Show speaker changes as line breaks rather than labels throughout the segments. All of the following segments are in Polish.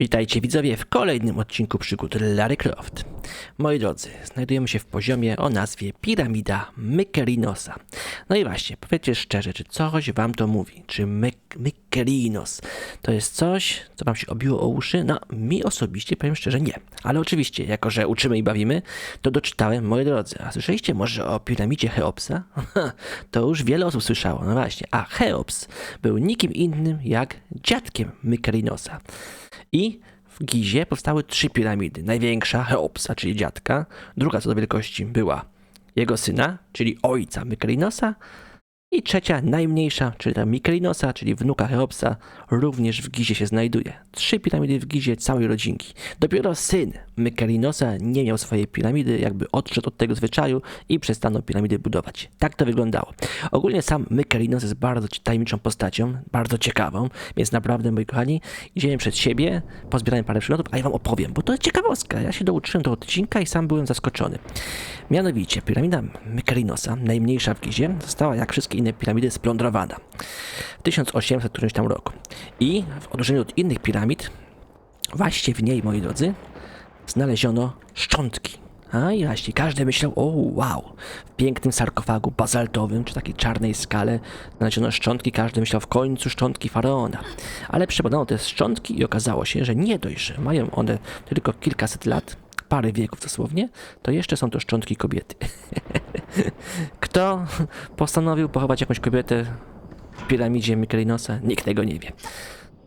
Witajcie widzowie w kolejnym odcinku przygód Larry Croft. Moi drodzy, znajdujemy się w poziomie o nazwie Piramida Mykerinosa. No i właśnie, powiedzcie szczerze, czy coś wam to mówi? Czy Myk- Mykerinos to jest coś, co wam się obiło o uszy? No, mi osobiście powiem szczerze nie. Ale oczywiście, jako że uczymy i bawimy, to doczytałem, moi drodzy. A słyszeliście może o piramidzie Cheopsa? to już wiele osób słyszało, no właśnie. A Cheops był nikim innym jak dziadkiem Mykerinosa. I w Gizie powstały trzy piramidy. Największa Cheopsa, czyli dziadka. Druga co do wielkości była jego syna, czyli ojca Mykerinosa. I trzecia, najmniejsza, czyli ta Mykerinosa, czyli wnuka Cheopsa, również w Gizie się znajduje. Trzy piramidy w Gizie całej rodzinki. Dopiero syn Mykerinosa nie miał swojej piramidy, jakby odszedł od tego zwyczaju i przestano piramidy budować. Tak to wyglądało. Ogólnie sam Mykerinos jest bardzo tajemniczą postacią, bardzo ciekawą, więc naprawdę, moi kochani, idziemy przed siebie, pozbieramy parę przylotów, a ja wam opowiem, bo to jest ciekawostka. Ja się douczyłem do odcinka i sam byłem zaskoczony. Mianowicie, piramida Mykerinosa, najmniejsza w Gizie, została jak wszystkie inne piramidy splądrowana w 1800 którymś tam roku. I w odróżnieniu od innych piramid, właśnie w niej, moi drodzy, znaleziono szczątki. A i właśnie, każdy myślał, o wow, w pięknym sarkofagu bazaltowym, czy takiej czarnej skale znaleziono szczątki, każdy myślał w końcu szczątki faraona. Ale przebadano te szczątki i okazało się, że nie dość, że mają one tylko kilkaset lat, parę wieków dosłownie, to jeszcze są to szczątki kobiety. Kto postanowił pochować jakąś kobietę w piramidzie Mykerinosa? Nikt tego nie wie.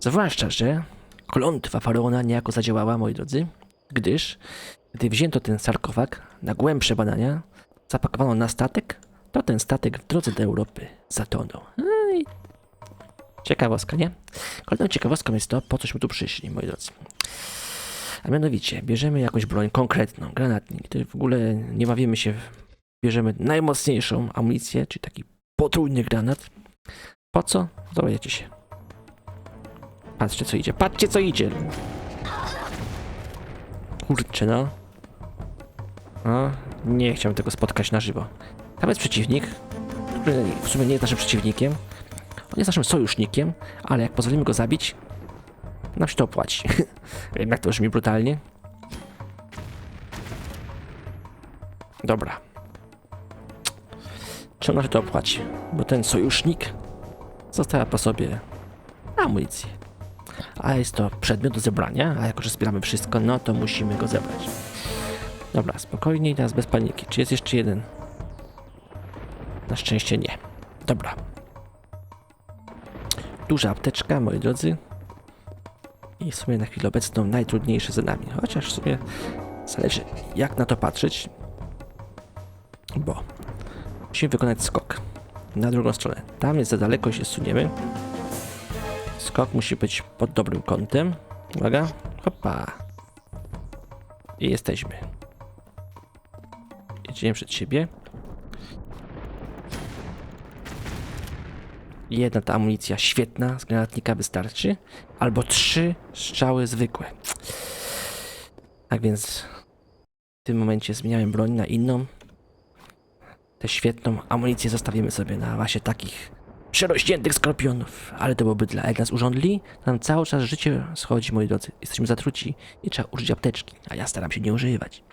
Zwłaszcza, że klątwa faraona niejako zadziałała, moi drodzy, gdyż gdy wzięto ten sarkofag na głębsze badania, zapakowano na statek, to ten statek w drodze do Europy zatonął. No i Ciekawostka, nie? Kolejną ciekawostką jest to, po cośmy tu przyszli, moi drodzy. A mianowicie, bierzemy jakąś broń konkretną, granatnik, to w ogóle nie bawimy się, bierzemy najmocniejszą amunicję, czyli taki potrójny granat. Po co? Dowiecie się. Patrzcie co idzie, patrzcie co idzie! Kurczę no. O, nie chciałbym tego spotkać na żywo. Tam jest przeciwnik, który w sumie nie jest naszym przeciwnikiem. On jest naszym sojusznikiem, ale jak pozwolimy go zabić, to opłaci. Wiem, jak to brzmi brutalnie. Dobra. Nam się to opłaci? Bo ten sojusznik zostawia po sobie amunicję. A jest to przedmiot do zebrania, a jako, że zbieramy wszystko, no to musimy go zebrać. Dobra, spokojnie i teraz bez paniki. Czy jest jeszcze jeden? Na szczęście nie. Dobra. Duża apteczka, moi drodzy. I w sumie na chwilę obecną najtrudniejsze za nami. Chociaż w sumie zależy jak na to patrzeć. Bo musimy wykonać skok. Na drugą stronę. Tam jest za daleko się suniemy. Skok musi być pod dobrym kątem. Uwaga. Hopa. I jesteśmy. Jedziemy przed siebie. Jedna ta amunicja świetna z granatnika wystarczy. Albo trzy strzały zwykłe. Tak więc w tym momencie zmieniałem broń na inną. Tę świetną amunicję zostawimy sobie na właśnie takich przerośniętych skorpionów. Ale to byłoby dla jak nas urządli, nam cały czas życie schodzi, moi drodzy. Jesteśmy zatruci i trzeba użyć apteczki, a ja staram się nie używać.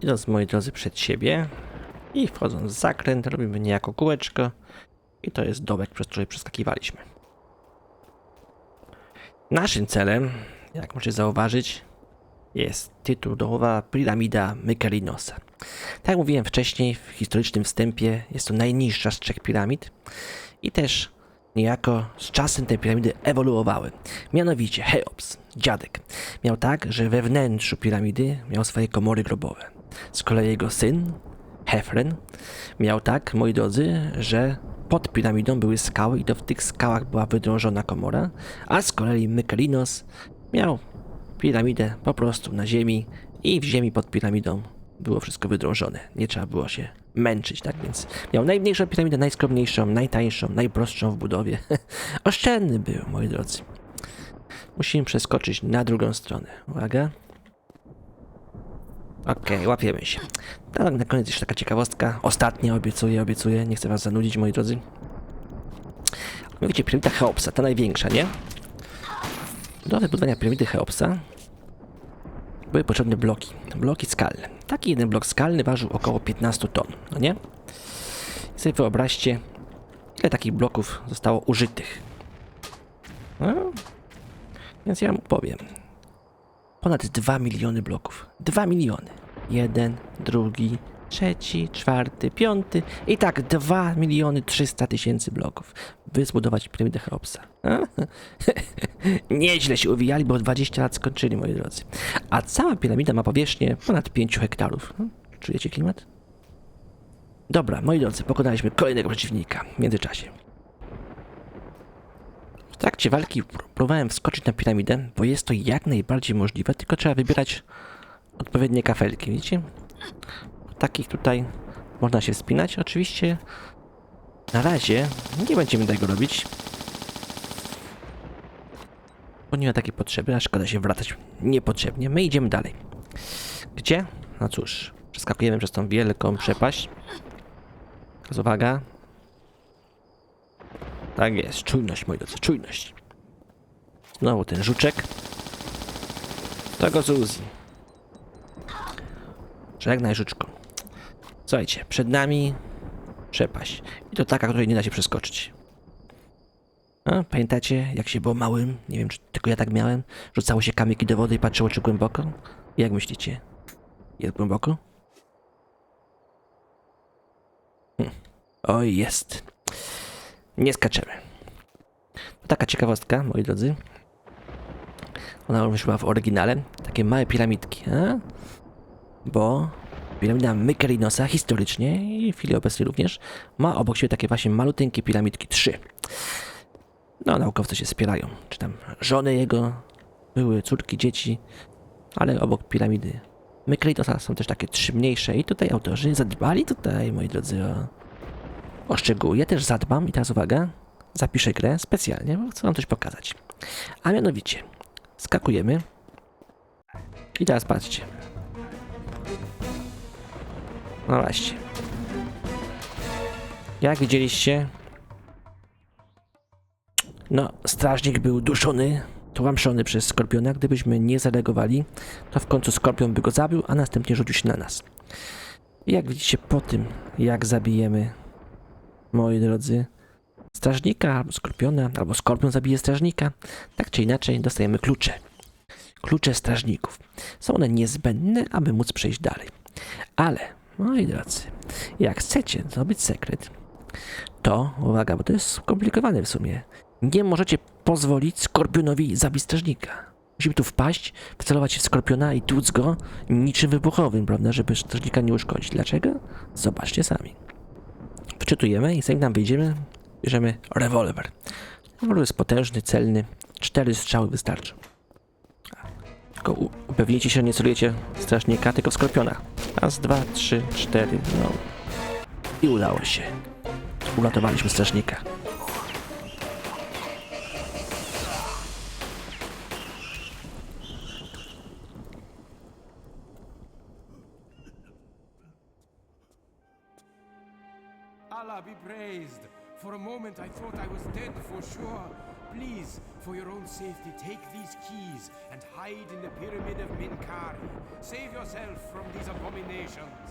Idąc, moi drodzy, przed siebie i wchodząc w zakręt, robimy niejako kółeczko i to jest dołek, przez który przeskakiwaliśmy. Naszym celem, jak możecie zauważyć, jest tytułowa piramida Mykerinosa. Tak jak mówiłem wcześniej w historycznym wstępie, jest to najniższa z trzech piramid i też niejako z czasem te piramidy ewoluowały. Mianowicie Cheops, dziadek, miał tak, że we wnętrzu piramidy miał swoje komory grobowe. Z kolei jego syn, Hefren, miał tak, moi drodzy, że pod piramidą były skały i to w tych skałach była wydrążona komora, a z kolei Mykerinos miał piramidę po prostu na ziemi i w ziemi pod piramidą było wszystko wydrążone. Nie trzeba było się męczyć, tak więc miał najmniejszą piramidę, najskromniejszą, najtańszą, najprostszą w budowie. Oszczędny był, moi drodzy. Musimy przeskoczyć na drugą stronę. Uwaga. Okej, łapiemy się. Tak, na koniec jeszcze taka ciekawostka. Ostatnia obiecuję, obiecuję. Nie chcę was zanudzić, moi drodzy. No wiecie, piramida Cheopsa, ta największa, nie? Do wybudowania piramidy Cheopsa były potrzebne bloki. Bloki skalne. Taki jeden blok skalny ważył około 15 ton, no nie? I sobie wyobraźcie, ile takich bloków zostało użytych. No, więc ja mu powiem. Ponad 2 miliony bloków. 2 miliony. Jeden, drugi, trzeci, czwarty, piąty i tak 2 miliony 300 tysięcy bloków, by zbudować piramidę Cheopsa. Nieźle się uwijali, bo 20 lat skończyli, moi drodzy. A cała piramida ma powierzchnię ponad 5 hektarów. Hmm? Czujecie klimat? Dobra, moi drodzy, pokonaliśmy kolejnego przeciwnika w międzyczasie. W trakcie walki pró- próbowałem wskoczyć na piramidę, bo jest to jak najbardziej możliwe, tylko trzeba wybierać odpowiednie kafelki, widzicie? Takich tutaj można się wspinać. Oczywiście na razie nie będziemy tego robić. Bo nie ma takiej potrzeby, a szkoda się wracać niepotrzebnie. My idziemy dalej. Gdzie? No cóż, przeskakujemy przez tą wielką przepaść. Teraz uwaga. Tak jest, czujność, moi drodzy, czujność. Znowu ten żuczek. To go z Uzi. Żegnaj, żuczko. Słuchajcie, przed nami przepaść. I to taka, której nie da się przeskoczyć. A, pamiętacie, jak się było małym? Nie wiem, czy tylko ja tak miałem. Rzucało się kamyki do wody i patrzyło, czy głęboko? Jak myślicie? Jest głęboko? Hm. Oj, jest. Nie skaczemy. Taka ciekawostka, moi drodzy. Ona już była w oryginale. Takie małe piramidki, a? Bo piramida Mykerinosa historycznie i w chwili obecnej również ma obok siebie takie właśnie maluteńkie piramidki, trzy. No, naukowcy się spierają, czy tam żony jego, były córki, dzieci, ale obok piramidy Mykerinosa są też takie trzy mniejsze i tutaj autorzy zadbali tutaj, moi drodzy, o, o szczegóły. Ja też zadbam i teraz uwaga, zapiszę grę specjalnie, bo chcę wam coś pokazać. A mianowicie, skakujemy i teraz patrzcie. No właśnie. Jak widzieliście, no, strażnik był duszony, tłamszony przez skorpiona. Gdybyśmy nie zareagowali, to w końcu skorpion by go zabił, a następnie rzucił się na nas. I jak widzicie, po tym, jak zabijemy, moi drodzy, strażnika albo skorpiona, albo skorpion zabije strażnika, tak czy inaczej dostajemy klucze. Klucze strażników. Są one niezbędne, aby móc przejść dalej. Ale, moi drodzy, jak chcecie zdobyć sekret, to, uwaga, bo to jest skomplikowane w sumie, nie możecie pozwolić skorpionowi zabić strażnika. Musimy tu wpaść, wcelować się w skorpiona i tłuc go niczym wybuchowym, prawda, żeby strażnika nie uszkodzić. Dlaczego? Zobaczcie sami. Wczytujemy i zanim nam wyjdziemy, bierzemy rewolwer. Rewolwer jest potężny, celny, cztery strzały wystarczą. Tylko upewnijcie się, że nie celujecie strażnika, tylko w skorpiona. Raz, dwa, trzy, cztery, no. I udało się. Uratowaliśmy strażnika.
Allah be praised. For a moment I thought I was dead for sure. Please, for your own safety, take these keys and hide in the pyramid of Minkari. Save yourself from these abominations.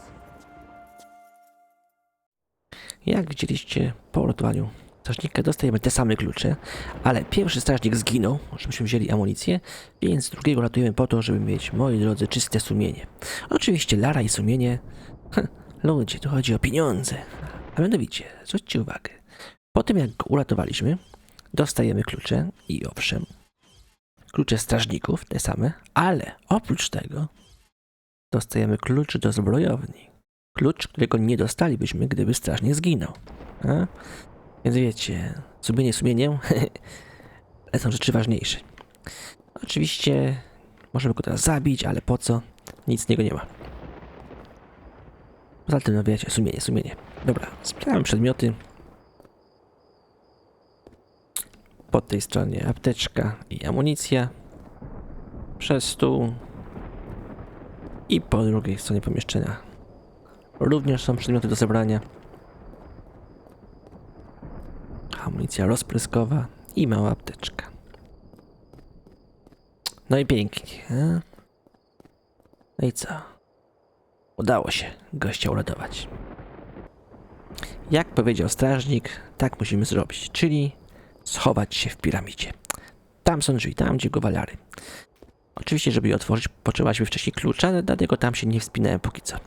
Jak widzieliście po uratowaniu strażnika dostajemy te same klucze, ale pierwszy strażnik zginął, żebyśmy wzięli amunicję, więc drugiego ratujemy po to, żeby mieć, moi drodzy, czyste sumienie. Oczywiście Lara i sumienie, ludzie, tu chodzi o pieniądze. A mianowicie, zwróćcie uwagę, po tym jak go uratowaliśmy, dostajemy klucze i owszem, klucze strażników, te same, ale oprócz tego dostajemy klucz do zbrojowni. Klucz, którego nie dostalibyśmy, gdyby strażnik zginął. A? Więc wiecie, sumienie sumieniem, ale są rzeczy ważniejsze. Oczywiście możemy go teraz zabić, ale po co? Nic z niego nie ma. No wiecie, sumienie, sumienie. Dobra, zbieramy przedmioty. Po tej stronie apteczka i amunicja. Przez stół. I po drugiej stronie pomieszczenia również są przedmioty do zebrania. Amunicja rozpryskowa i mała apteczka. No i pięknie. No i co? Udało się gościa uratować. Jak powiedział strażnik, tak musimy zrobić, czyli schować się w piramidzie. Tam są drzwi, tam gdzie gowalary. Oczywiście, żeby je otworzyć, potrzebowaliśmy wcześniej klucza, ale dlatego tam się nie wspinałem póki co.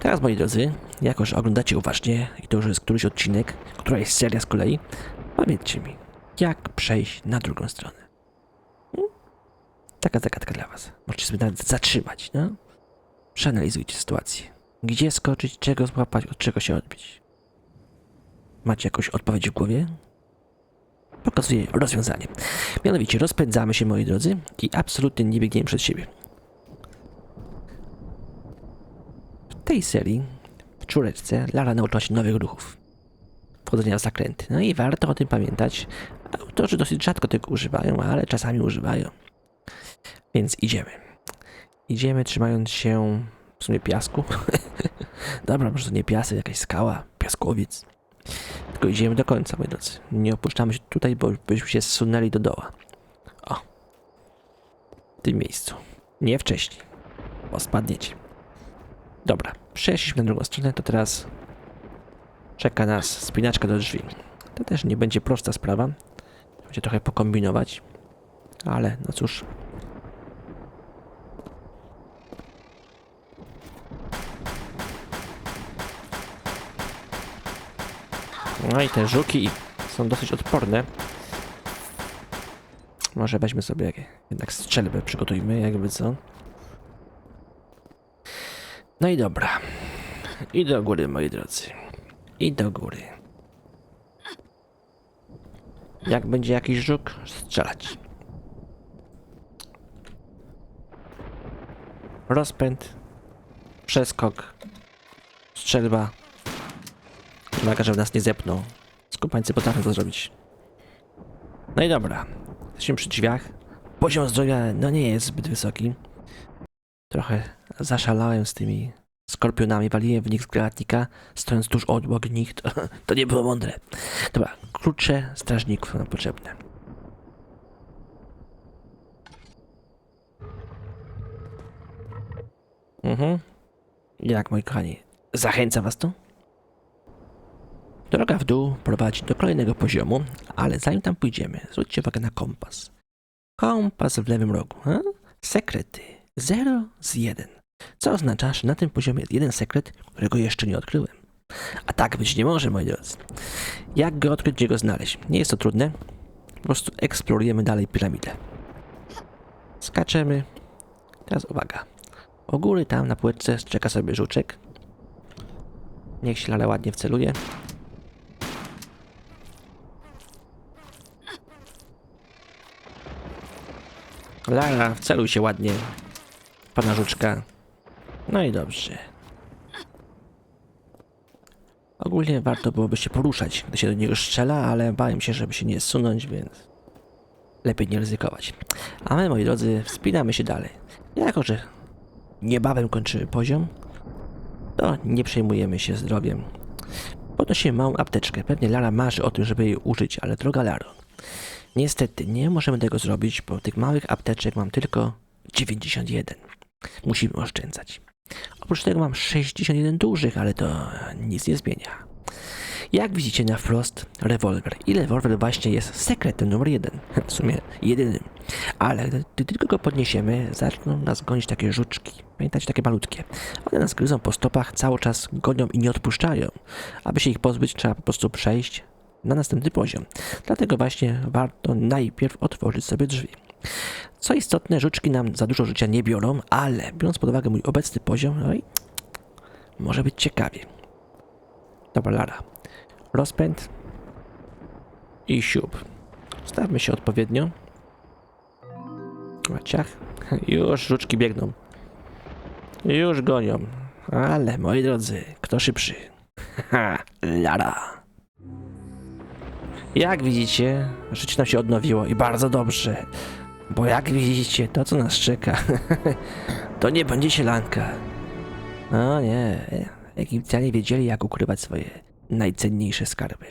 Teraz, moi drodzy, jako że oglądacie uważnie i to już jest któryś odcinek, która jest seria z kolei, powiedzcie mi, jak przejść na drugą stronę. Hmm? Taka zagadka dla was. Możecie sobie nawet zatrzymać, no? Przeanalizujcie sytuację. Gdzie skoczyć, czego złapać, od czego się odbić. Macie jakąś odpowiedź w głowie? Pokazuję rozwiązanie. Mianowicie rozpędzamy się, moi drodzy, i absolutnie nie biegniemy przed siebie. W tej serii, w czureczce, Lara nauczyła się nowych ruchów. Wchodzenia w zakręty. No i warto o tym pamiętać. Autorzy dosyć rzadko tego używają, ale czasami używają. Więc idziemy. Idziemy trzymając się w sumie piasku. Dobra, może to nie piasek, jakaś skała, piaskowiec. Tylko idziemy do końca, moi drodzy. Nie opuszczamy się tutaj, bo byśmy się zsunęli do doła. O. W tym miejscu. Nie wcześniej. Bo spadniecie. Dobra, przeszliśmy na drugą stronę, to teraz czeka nas spinaczka do drzwi. To też nie będzie prosta sprawa. Będzie trochę pokombinować. Ale no cóż. No i te żuki są dosyć odporne. Może weźmy sobie jednak strzelbę, przygotujmy, jakby co. No i dobra. I do góry, moi drodzy. I do góry. Jak będzie jakiś żuk, strzelać. Rozpęd. Przeskok. Strzelba. Uwaga, żeby nas nie zepnął. Skupańcy potrafią to zrobić. No i dobra. Jesteśmy przy drzwiach. Poziom zdrowia no nie jest zbyt wysoki. Trochę zaszalałem z tymi skorpionami, waliłem w nich z granatnika, stojąc tuż obok nich, to, to nie było mądre. Dobra, klucze strażników są nam potrzebne. Mhm. Jak, moi kochani, zachęca was to? Droga w dół prowadzi do kolejnego poziomu, ale zanim tam pójdziemy, zwróćcie uwagę na kompas. Kompas w lewym rogu. A? Sekrety. 0 z 1. Co oznacza, że na tym poziomie jest jeden sekret, którego jeszcze nie odkryłem. A tak być nie może, moi drodzy. Jak go odkryć, gdzie go znaleźć? Nie jest to trudne. Po prostu eksplorujemy dalej piramidę. Skaczemy. Teraz uwaga. U góry tam na płytce czeka sobie żuczek. Niech się ale ładnie wceluje. Lara, wceluj się ładnie. Pana żuczka. No i dobrze. Ogólnie warto byłoby się poruszać, gdy się do niego strzela, ale bałem się, żeby się nie zsunąć, więc lepiej nie ryzykować. A my, moi drodzy, wspinamy się dalej. Jako, że niebawem kończymy poziom, to nie przejmujemy się zdrowiem. Podnosimy małą apteczkę. Pewnie Lara marzy o tym, żeby jej użyć, ale droga Laro, Niestety nie możemy tego zrobić, bo tych małych apteczek mam tylko 91. Musimy oszczędzać. Oprócz tego mam 61 dużych, ale to nic nie zmienia. Jak widzicie na wprost rewolwer. I rewolwer właśnie jest sekretem numer jeden. W sumie jedynym. Ale gdy tylko go podniesiemy, zaczną nas gonić takie żuczki. Pamiętacie, takie malutkie. One nas gryzą po stopach, cały czas gonią i nie odpuszczają. Aby się ich pozbyć, trzeba po prostu przejść na następny poziom. Dlatego właśnie warto najpierw otworzyć sobie drzwi. Co istotne, żuczki nam za dużo życia nie biorą, ale biorąc pod uwagę mój obecny poziom, no może być ciekawie. Dobra, Lara. Rozpęd i siup. Stawmy się odpowiednio. Ciach. Już żuczki biegną. Już gonią. Ale moi drodzy, kto szybszy? Lara. Jak widzicie, życie nam się odnowiło i bardzo dobrze. Bo jak widzicie, to co nas czeka, to nie będzie sielanka. No nie, Egipcjanie wiedzieli jak ukrywać swoje najcenniejsze skarby.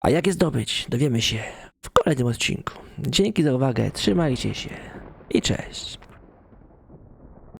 A jak je zdobyć, dowiemy się w kolejnym odcinku. Dzięki za uwagę, trzymajcie się i cześć.